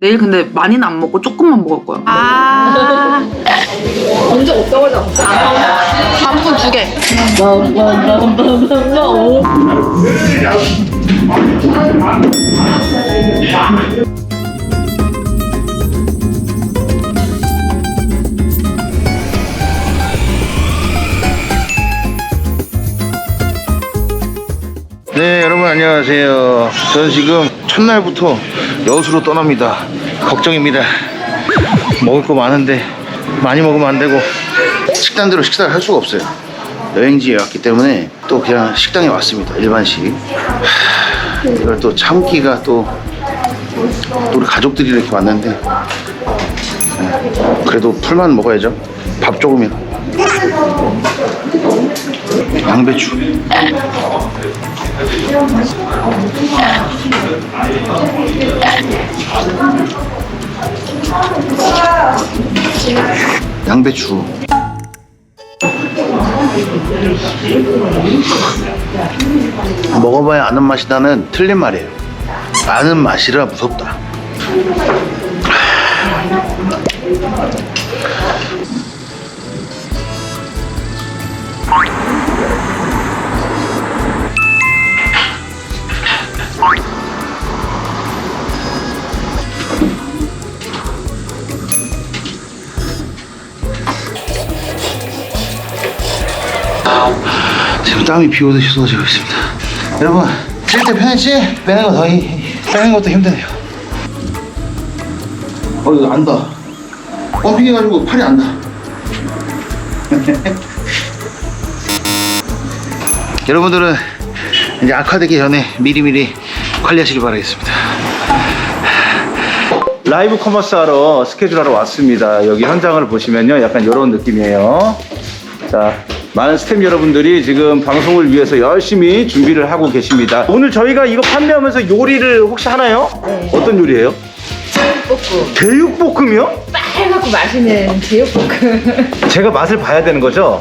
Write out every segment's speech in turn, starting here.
내일 근데 많이는 안 먹고 조금만 먹을 거야. 아. 언제 어떤 걸 잡았어? 방금 두 개. 네, 여러분 안녕하세요. 저는 지금 첫날부터 여수로 떠납니다. 걱정입니다. 먹을 거 많은데 많이 먹으면 안 되고 식단대로 식사를 할 수가 없어요. 여행지에 왔기 때문에 또 그냥 식당에 왔습니다. 일반식. 하, 이걸 또 참기가 또, 또 우리 가족들이 이렇게 왔는데 네, 그래도 풀만 먹어야죠. 밥 조금이나. 양배추. 양배추. 먹어봐야 아는 맛이다는 틀린 말이에요. 아는 맛이라 무섭다 지금 땀이 비 오듯이 쏟아지고 있습니다. 여러분 찔 때 편했지? 빼는 거 더 빼는 것도 힘드네요. 어 이거 안다. 펌핑해가지고 팔이 안다. 여러분들은 이제 악화되기 전에 미리미리 관리하시기 바라겠습니다. 라이브 커머스 하러 스케줄 하러 왔습니다. 여기 현장을 보시면요 약간 이런 느낌이에요. 자 많은 스태프 여러분들이 지금 방송을 위해서 열심히 준비를 하고 계십니다 오늘 저희가 이거 판매하면서 요리를 혹시 하나요? 어떤 요리예요? 볶음. 제육볶음이요? 빨갛고 맛있는 제육볶음. 제가 맛을 봐야 되는 거죠?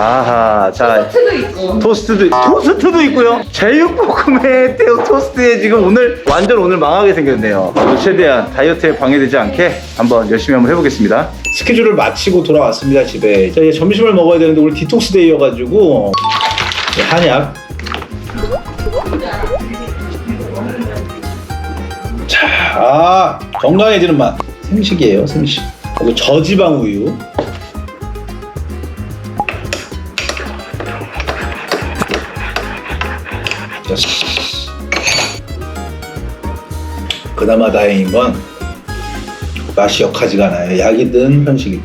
아하, 자. 트도 있고. 토스트도, 토스트도 있고요. 제육볶음에 떼어 토스트에 지금 오늘, 완전 오늘 망하게 생겼네요. 저도 최대한 다이어트에 방해되지 않게 한번 열심히 한번 해보겠습니다. 스케줄을 마치고 돌아왔습니다, 집에. 자, 이제 점심을 먹어야 되는데 오늘 디톡스 데이여가지고, 네, 한약. 자, 아, 건강해지는 맛. 생식이에요, 생식. 그리고 저지방 우유. 그나마 다행인 건 맛이 역하지가 않아요. 약이든 편식이든.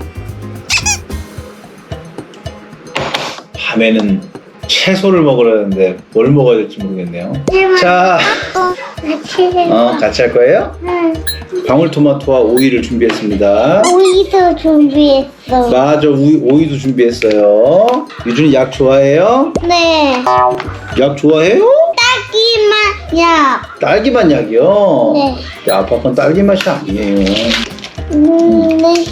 밤에는 채소를 먹으려는데 뭘 먹어야 될지 모르겠네요. 자, 같이 어, 같이 할 거예요? 응. 방울토마토와 오이를 준비했습니다. 오이도 준비했어. 맞아, 오이, 오이도 준비했어요. 유준이 약 좋아해요? 네. 약 좋아해요? 약. 딸기맛 약이요? 네. 야, 아빠 건 딸기 맛이 아니에요. 음, 네.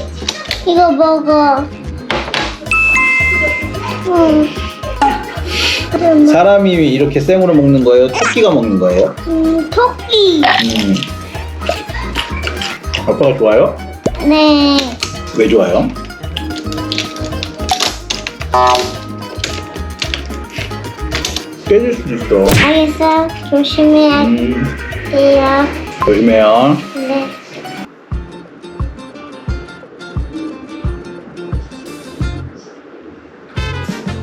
이거 먹어. 응. 그러면 사람이 이렇게 생으로 먹는 거예요? 토끼가 먹는 거예요? 음, 토끼. 음. 아빠가 좋아요? 네. 왜 좋아요? 깨질 수도 있어. 알겠어. 조심해야 음, 돼요. 조심해요. 네.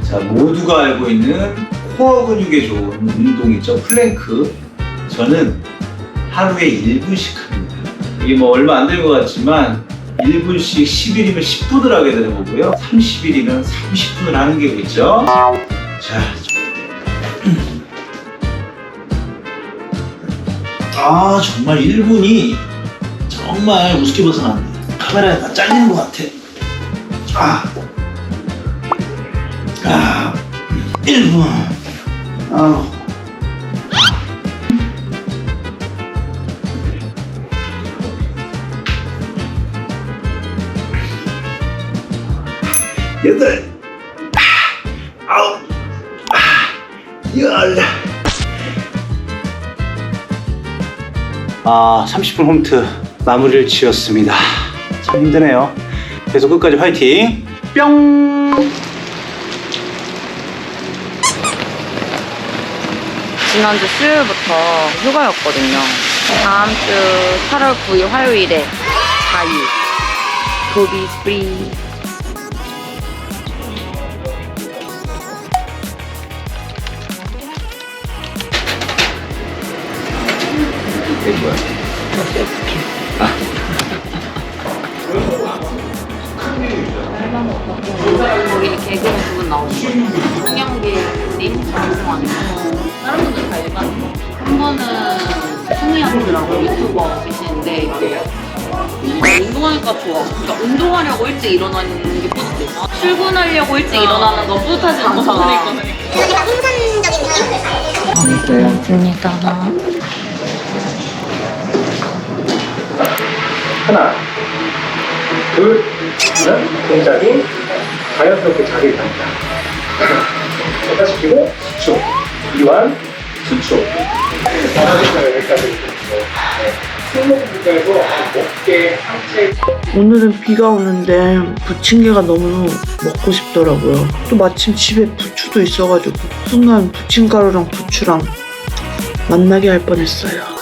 자, 모두가 알고 있는 코어 근육에 좋은 운동이죠. 플랭크. 저는 하루에 1분씩 합니다. 이게 뭐 얼마 안 될 것 같지만 1분씩 10일이면 10분을 하게 되는 거고요. 30일이면 30분을 하는 게 있죠. 자. 아, 정말 1분이 정말 우습게 벗어났네. 카메라에 다 잘리는 것 같아. 아. 아, 1분. 아. 여덟, 아, 열. 아, 30분 홈트 마무리를 지었습니다. 참 힘드네요. 그래서 끝까지 화이팅! 뿅! 지난주 수요일부터 휴가였거든요. 다음 주 8월 9일 화요일에 자유. 도비 프리. 거기 개그맨 두분 나오는 거. 송영길님, 정승환. 다른 분들 다 일반. 한 번은 승희언니라고 유튜버 계시는데 어, 운동하니까 좋아. 그러니까 운동하려고 일찍 일어나는 게 뿌듯해. 출근하려고 일찍 일어나는 건 뿌듯하진 않잖아. 고맙습니다. 하나, 둘, 셋, 동작이 자연스럽게 자리를 잡니다. 시키고 수축, 이완, 수축. 오늘은 비가 오는데 부침개가 너무 먹고 싶더라고요. 또 마침 집에 부추도 있어가지고 순간 부침가루랑 부추랑 만나게 할 뻔했어요.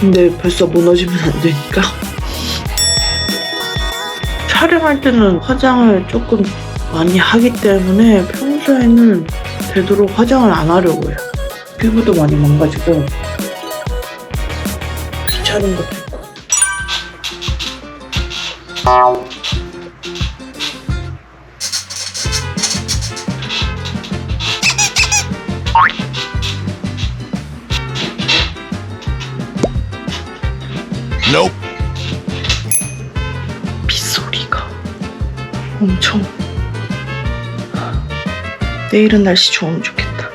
근데 벌써 무너지면 안 되니까. 촬영할 때는 화장을 조금 많이 하기 때문에 평소에는 되도록 화장을 안 하려고 해요. 피부도 많이 망가지고 귀찮은 것도 있고. 엄청 내일은 날씨 좋으면 좋겠다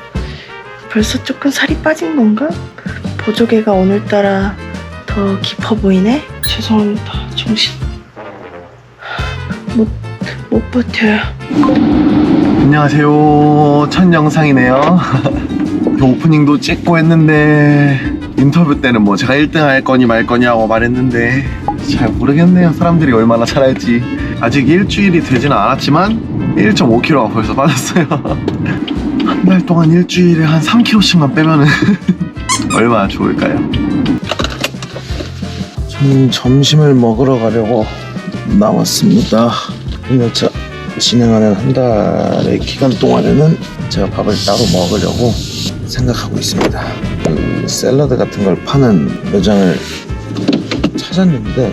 벌써 조금 살이 빠진 건가? 보조개가 오늘따라 더 깊어 보이네 죄송합니다 정신 못, 못 버텨요 안녕하세요. 첫 영상이네요. 그 오프닝도 찍고 했는데 인터뷰 때는 뭐 제가 1등 할 거니 말 거냐고 말했는데 잘 모르겠네요. 사람들이 얼마나 잘할지. 아직 일주일이 되지는 않았지만 1.5kg가 벌써 빠졌어요. 한 달 동안 일주일에 한 3kg씩만 빼면은 얼마나 좋을까요? 저는 점심을 먹으러 가려고 나왔습니다. 1년차 진행하는 한 달의 기간 동안에는 제가 밥을 따로 먹으려고 생각하고 있습니다. 그 샐러드 같은 걸 파는 매장을 찾았는데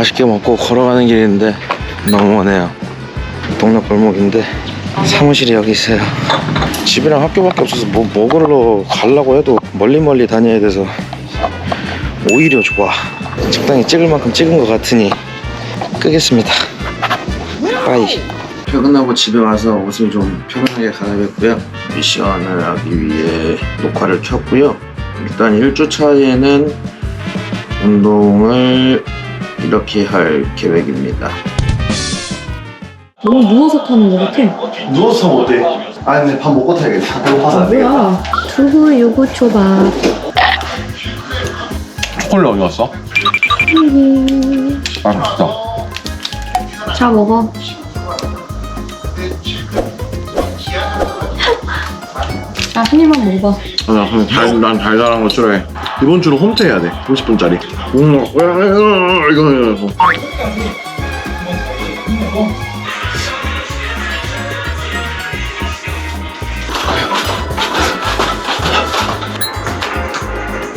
맛있게 먹고 걸어가는 길인데 너무 머네요. 동네 골목인데 사무실이 여기 있어요. 집이랑 학교밖에 없어서 뭐 먹으러 가려고 해도 멀리 멀리 다녀야 돼서 오히려 좋아. 적당히 찍을 만큼 찍은 것 같으니 끄겠습니다. 빠이. 퇴근하고 집에 와서 옷을 좀 편안하게 갈아입었고요. 미션을 하기 위해 녹화를 켰고요. 일단 1주 차에는 운동을 이렇게 할 계획입니다. 너무 누워서 타는 거 같아. 누워서 못해. 아 근데 밥 먹고 타야겠다. 배고파서 안 되겠다. 뭐야? 두부 유부 초밥. 초콜릿 어디 갔어? 아 맛있다. 자 먹어. 나한 입만 먹어봐. 아, 달, 난 달달한 거 싫어해. 이번 주로 홈트 해야 돼. 30분짜리. 음, 이거 이거.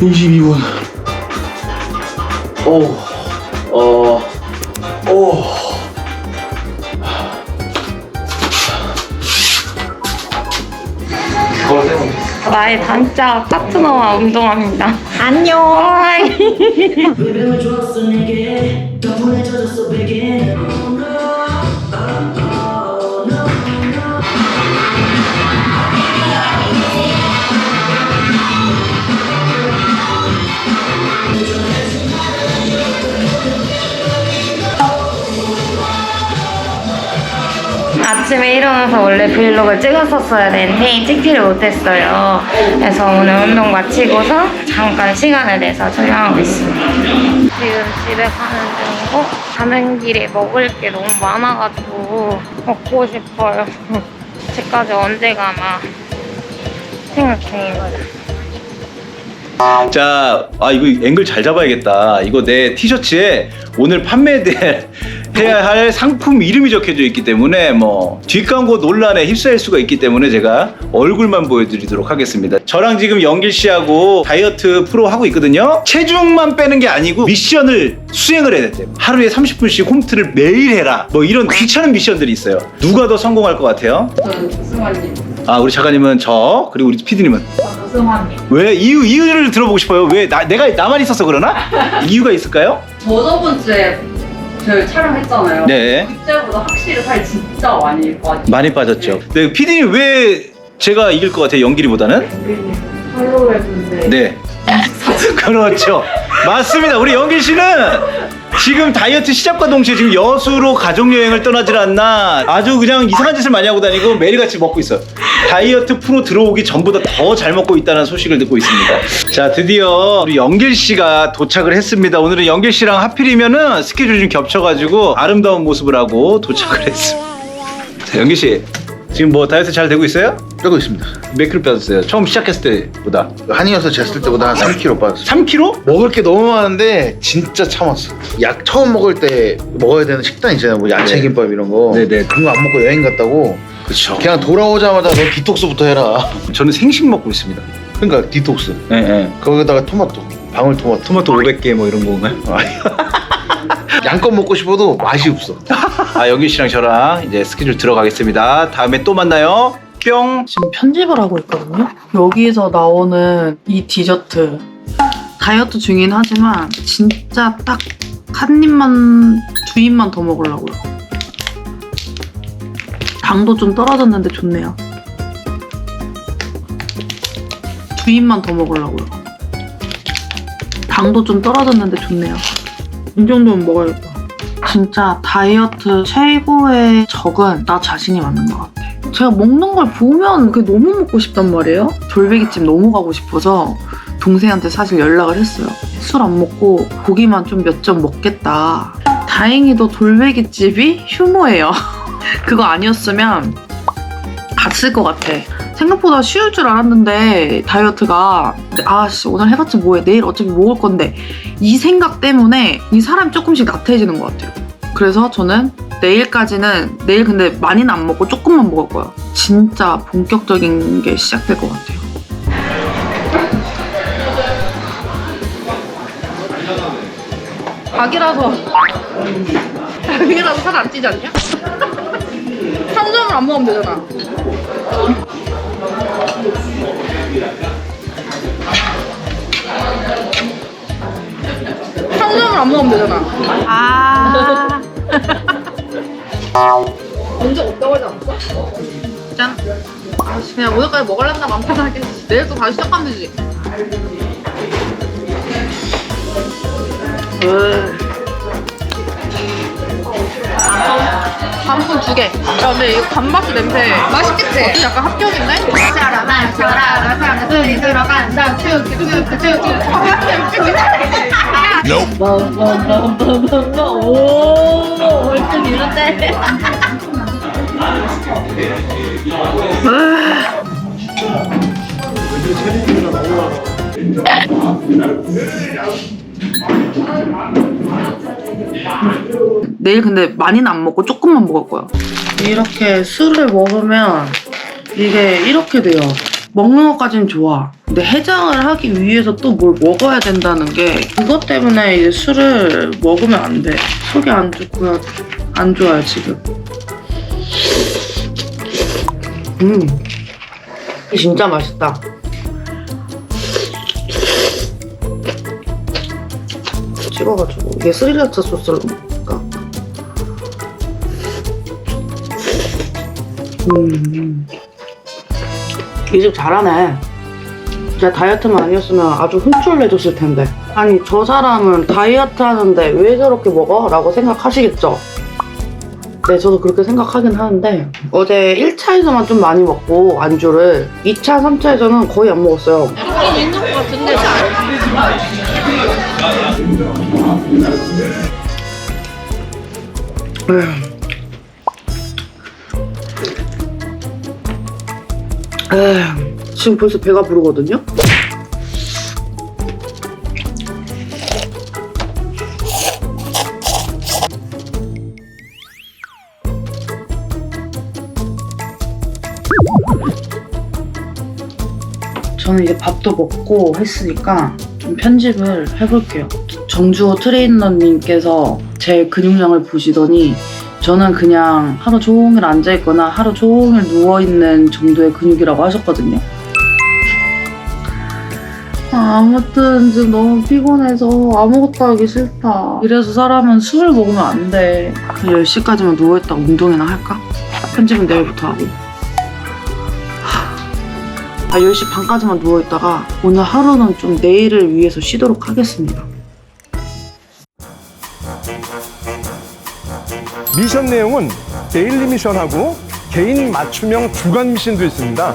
이십이 분. 오, 어, 오. 나의 단짝 파트너와 운동합니다. 안녕. 아침에 일어나서 원래 브이로그를 찍었었어야 되는데 찍지를 못했어요. 그래서 오늘 운동 마치고서 잠깐 시간을 내서 촬영하고 있습니다. 지금 집에 가는 중이고 가는 길에 먹을 게 너무 많아가지고 먹고 싶어요. 집까지 언제 가나 생각 중입니다. 자, 아 이거 앵글 잘 잡아야겠다. 이거 내 티셔츠에 오늘 판매될 해야 할 상품 이름이 적혀져 있기 때문에 뭐 뒷광고 논란에 휩싸일 수가 있기 때문에 제가 얼굴만 보여드리도록 하겠습니다. 저랑 지금 영길 씨하고 다이어트 프로 하고 있거든요. 체중만 빼는 게 아니고 미션을 수행을 해야 돼요. 하루에 30분씩 홈트를 매일 해라. 뭐 이런 귀찮은 미션들이 있어요. 누가 더 성공할 것 같아요? 아 우리 작가님은 저 그리고 우리 PD님은 왜 이유 이유를 들어보고 싶어요. 왜 나, 내가 나만 있어서 그러나? 이유가 있을까요? 저 저번 주에 저희 촬영했잖아요. 네 그때보다 확실히 살 진짜 많이 빠지. 많이 빠졌죠. 네 PD님 왜 제가 이길 것 같아요 연길이보다는? 팔로우 했는데 네 그렇죠. 맞습니다. 우리 연길 씨는 지금 다이어트 시작과 동시에 지금 여수로 가족 여행을 떠나질 않나 아주 그냥 이상한 짓을 많이 하고 다니고 매일같이 먹고 있어요. 다이어트 프로 들어오기 전보다 더 잘 먹고 있다는 소식을 듣고 있습니다. 자 드디어 우리 연길 씨가 도착을 했습니다. 오늘은 연길 씨랑 하필이면은 스케줄이 좀 겹쳐가지고 아름다운 모습을 하고 도착을 했습니다. 자 연길 씨 지금 뭐 다이어트 잘 되고 있어요? 빼고 있습니다. 몇 킬로 빼셨어요? 처음 시작했을 때보다 한이어서 쟀을 때보다 한 3kg 빠졌어요. 3kg? 먹을 게 너무 많은데 진짜 참았어. 약 처음 먹을 때 먹어야 되는 식단 있잖아요. 뭐 야채 네. 김밥 이런 거. 네네. 그런 거 안 먹고 여행 갔다고. 그렇죠. 그냥 돌아오자마자 너 디톡스부터 해라. 저는 생식 먹고 있습니다. 그러니까 디톡스. 네, 네. 거기다가 토마토, 방울 토마토. 토마토 500개 뭐 이런 건가요? 양껏 먹고 싶어도 맛이 없어. 아 영규 씨랑 저랑 이제 스케줄 들어가겠습니다. 다음에 또 만나요. 뿅. 지금 편집을 하고 있거든요. 여기에서 나오는 이 디저트 다이어트 중이긴 하지만 진짜 딱 한 입만 두 입만 더 먹으려고요. 당도 좀 떨어졌는데 좋네요. 두 입만 더 먹으려고요. 당도 좀 떨어졌는데 좋네요. 이 정도면 먹어야겠다. 진짜 다이어트 최고의 적은 나 자신이 맞는 것 같아. 제가 먹는 걸 보면 그게 너무 먹고 싶단 말이에요. 돌베기집 너무 가고 싶어서 동생한테 사실 연락을 했어요. 술 안 먹고 고기만 좀 몇 점 먹겠다. 다행히도 돌베기집이 휴무예요. 그거 아니었으면 갔을 것 같아. 생각보다 쉬울 줄 알았는데 다이어트가 아씨 오늘 해봤자 뭐해 내일 어차피 먹을 건데 이 생각 때문에 이 사람이 조금씩 나태해지는 것 같아요. 그래서 저는 내일까지는 내일 근데 많이는 안 먹고 조금만 먹을 거예요. 진짜 본격적인 게 시작될 것 같아요. 닭이라서 닭이라서 살 안 찌지 않냐? 삼점을 안 먹으면 되잖아. 삼점을 안 먹으면 되잖아. 아. 언제 없다고 하지 않았어? 짠. 아, 그냥 오늘까지 먹으려나 맘 편하게. 내일 또 다시 시작하면 되지. 단 두 개. 야, 근데 이거 단맛스 냄새. 맛있겠지? 약간 합격인데? 내일 근데 많이는 안 먹고 조금만 먹을 거야. 이렇게 술을 먹으면 이게 이렇게 돼요. 먹는 것까지는 좋아. 근데 해장을 하기 위해서 또 뭘 먹어야 된다는 게 그것 때문에 이제 술을 먹으면 안 돼. 속이 안 좋고요. 안 좋아요, 지금. 음. 진짜 맛있다. 찍어가지고 이게 스리라차 소스를 먹을까? 음, 이 집 잘하네. 진짜 다이어트만 아니었으면 아주 훌출내줬을 텐데. 아니 저 사람은 다이어트 하는데 왜 저렇게 먹어? 라고 생각하시겠죠? 네, 저도 그렇게 생각하긴 하는데 어제 1차에서만 좀 많이 먹고 안주를 2차, 3차에서는 거의 안 먹었어요. 있는 것 같은데 지금 벌써 배가 부르거든요? 저는 이제 밥도 먹고 했으니까 좀 편집을 해볼게요. 정주호 트레이너님께서 제 근육량을 보시더니 저는 그냥 하루 종일 앉아있거나 하루 종일 누워있는 정도의 근육이라고 하셨거든요. 아, 아무튼 지금 너무 피곤해서 아무것도 하기 싫다. 이래서 사람은 술을 먹으면 안 돼. 10시까지만 누워있다가 운동이나 할까? 편집은 내일부터 하고. 아, 10시 반까지만 누워있다가 오늘 하루는 좀 내일을 위해서 쉬도록 하겠습니다. 미션 내용은 데일리 미션하고 개인 맞춤형 주간 미션도 있습니다.